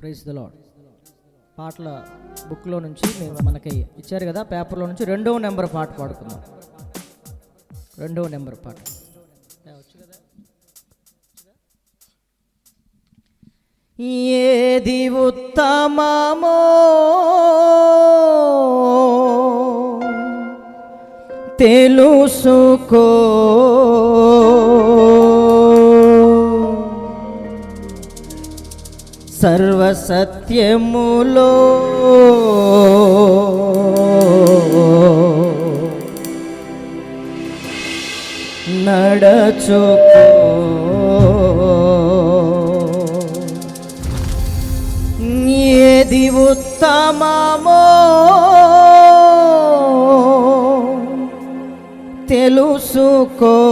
Praise the lord పాటల బుక్లో నుంచి మేము మనకి ఇచ్చారు కదా పేపర్లో నుంచి రెండవ నెంబర్ పాట పాడుకుందాం. రెండవ నెంబర్ పాట. ఏది ఉత్తమమో తెలుసుకో సర్వసత్యములో. నడచుకో ఏది ఉత్తమమో తెలుసుకో.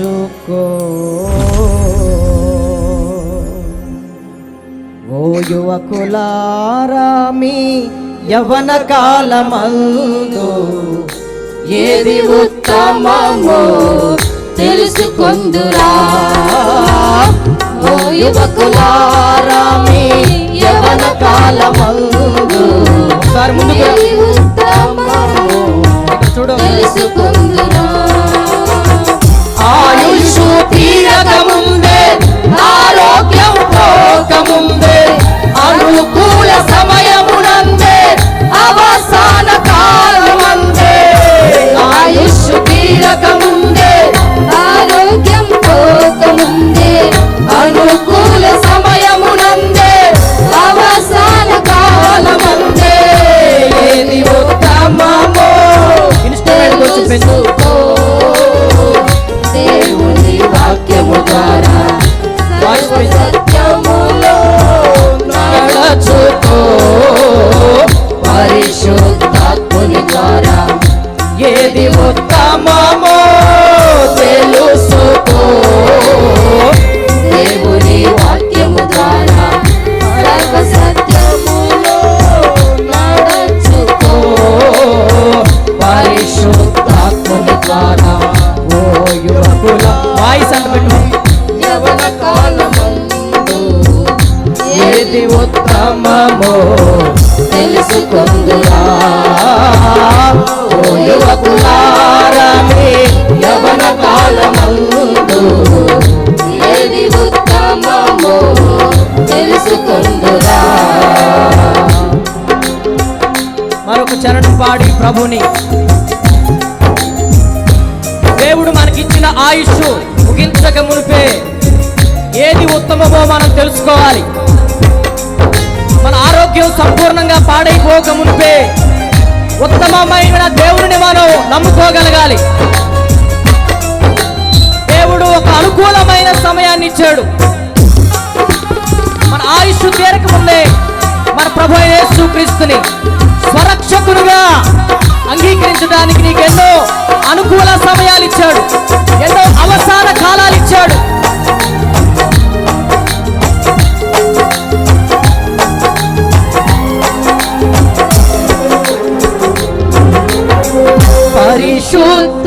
నడచుకో ఓ యువకులారా మీ యవన కాలమందు ఏది ఉత్తమమో తెలుసుకొందురా. ఓ యువకులారా మీ యవన కాలమందు ఒకసారి ముందుకు చూడు. తెలుసుకొందురా. ఆయుష్ తీరకముందే ఆరోగ్యం పోకముందే. అనుకూల సమయమున ప్రభుని. దేవుడు మనకిచ్చిన ఆయుష్ ముగించక మునిపే ఏది ఉత్తమమో మనం తెలుసుకోవాలి. మన ఆరోగ్యం సంపూర్ణంగా పాడైపోక మునిపే ఉత్తమమైన దేవుడిని మనం నమ్ముకోగలగాలి. దేవుడు ఒక అనుకూలమైన సమయాన్ని ఇచ్చాడు. మన ఆయుష్ తీరకముందే మన ప్రభు యేసు క్రీస్తుని స్వరక్షకుడుగా అంగీకరించడానికి నీకు ఎన్నో అనుకూల సమయాలు ఇచ్చాడు ఎన్నో అవసాన కాలాలు ఇచ్చాడు పరిశుద్ధ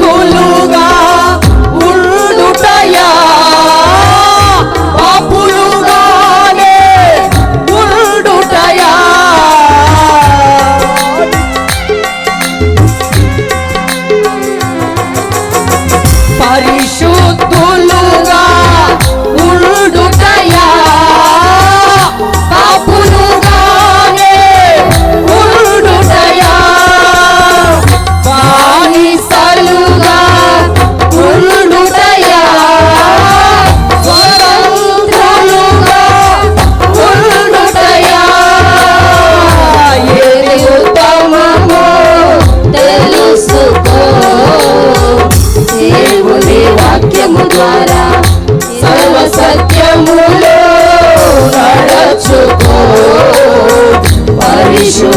You.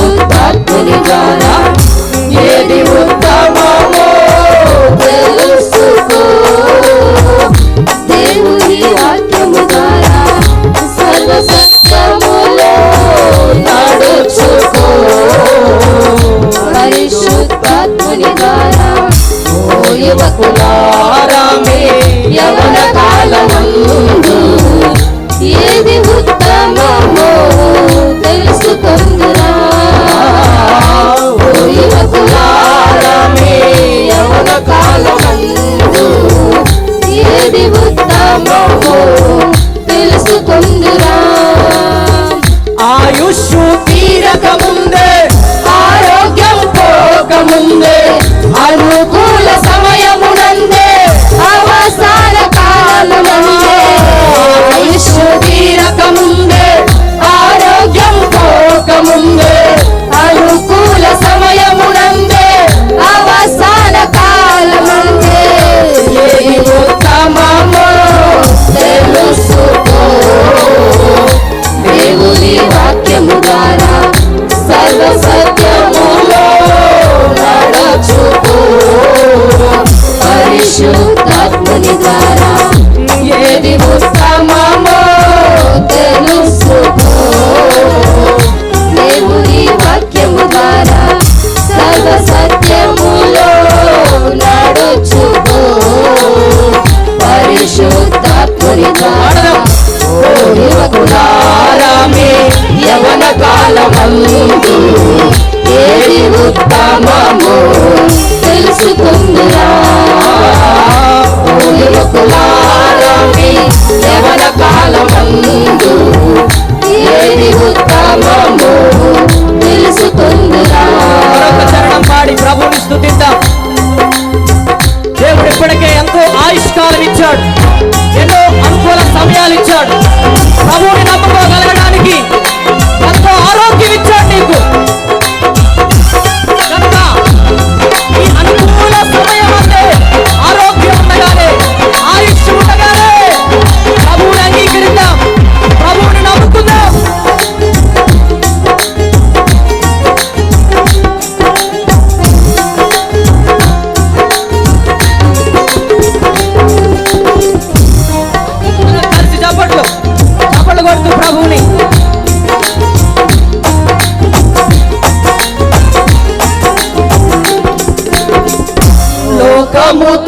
ఉత్తమము. తెలుసుకుందురా. యవన కాలమందు ఏది ఉత్తమము? como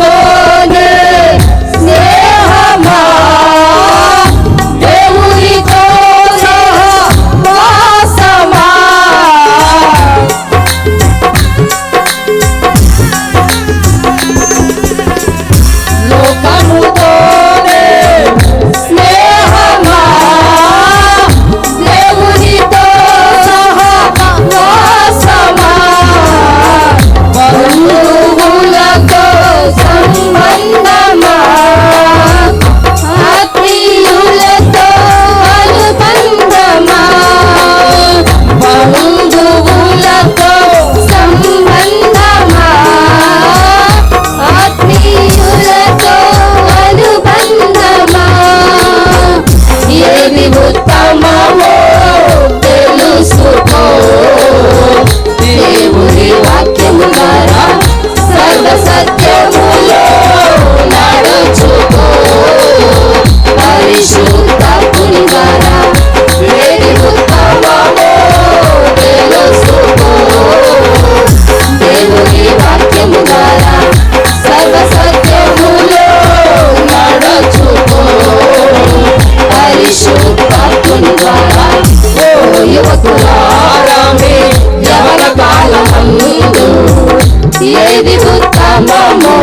ఏది ఉత్తమమో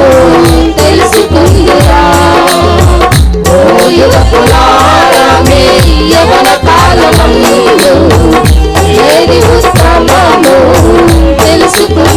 తెలుసుకుందురా. ఓ యువకులారా మీ యవన కాలమందు ఏది ఉత్తమమో తెలుసుకుందు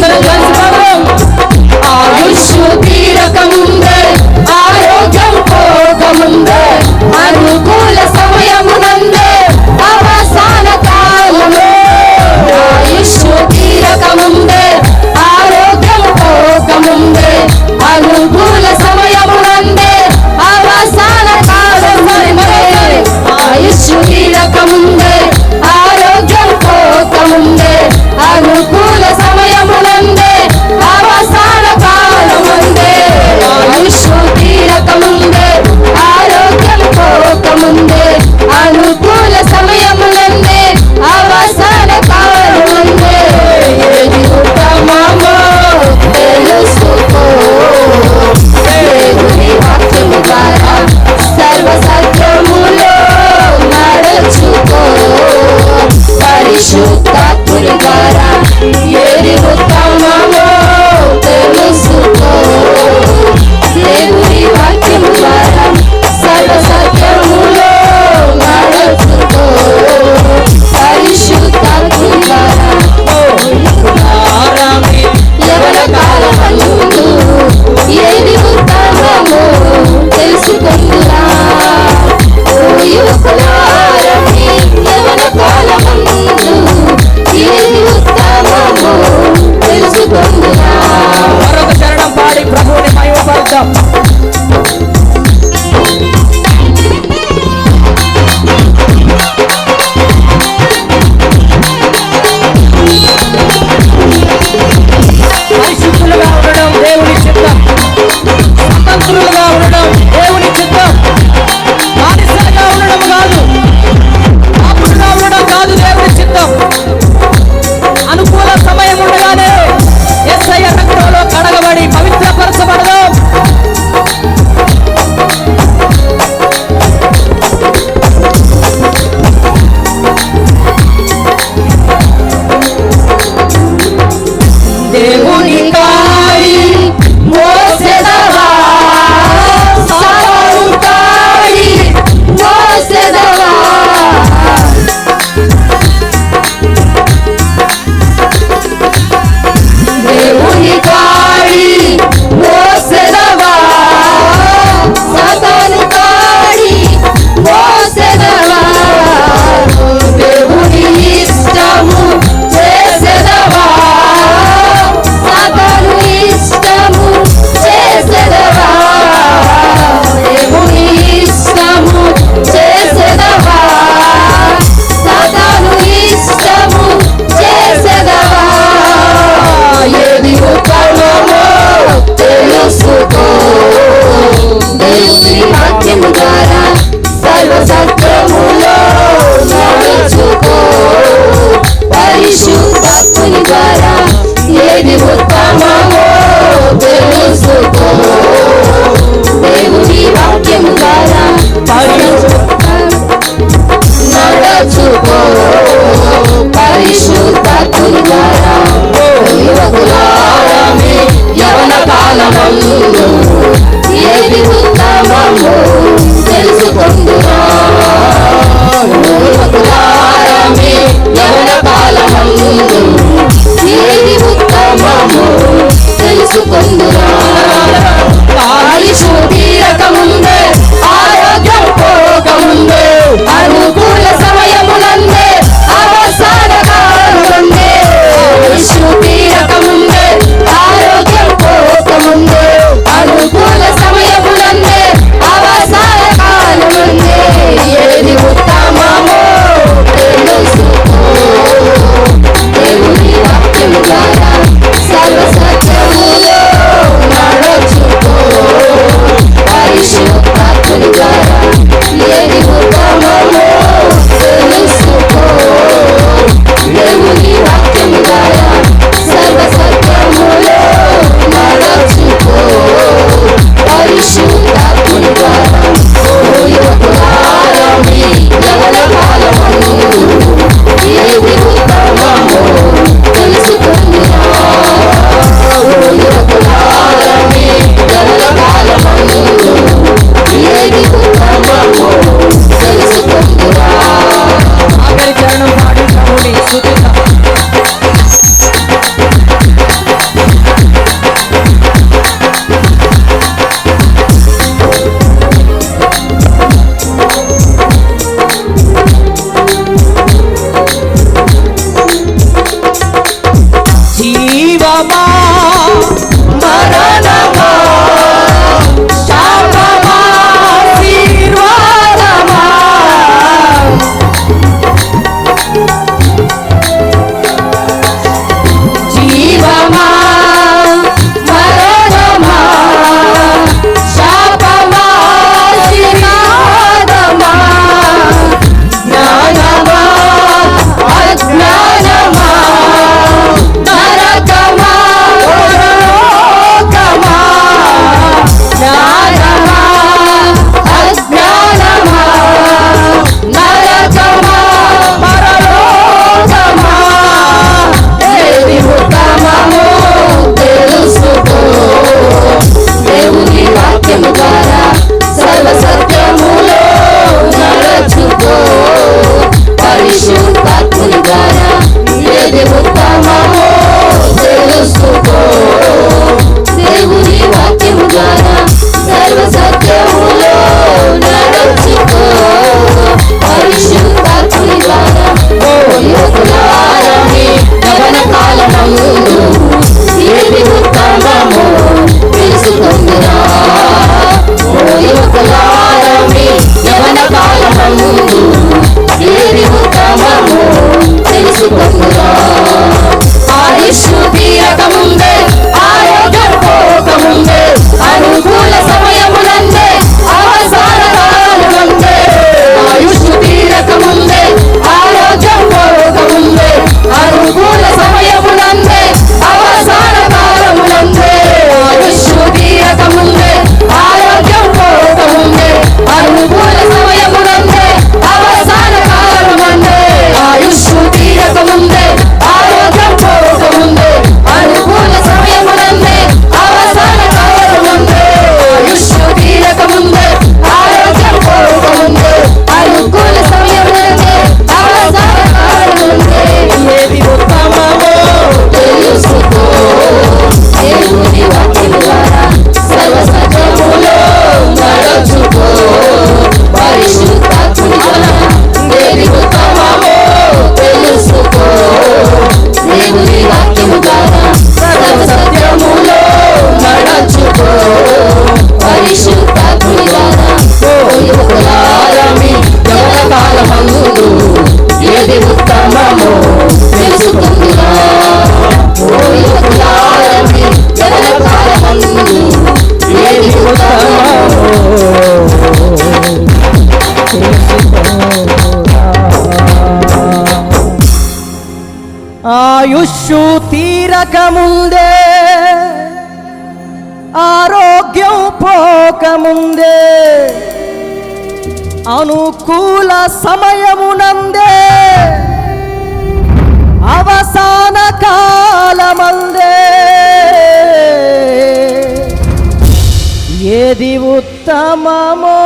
మర్మము తీరకముందే ఆరోగ్యం పోకముందే అనుకూల సమయమునందే అవసాన కాలమందే. ఏది ఉత్తమమో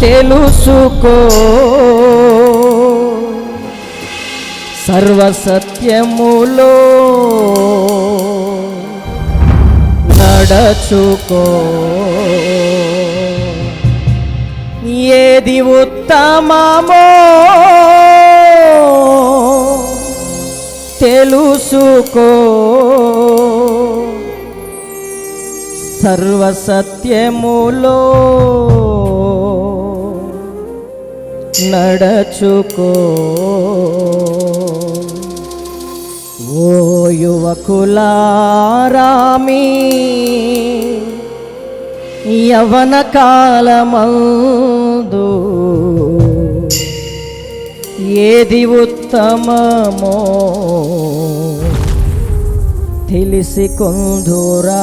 తెలుసుకో. సర్వసత్యములో నడచుకో. ఏది ఉత్తమమో తెలుసుకో. సర్వసత్యములో నడచుకో. ఓ యువకులారామి యవన నందు ఏది ఉత్తమమో తెలిసి కొందురా.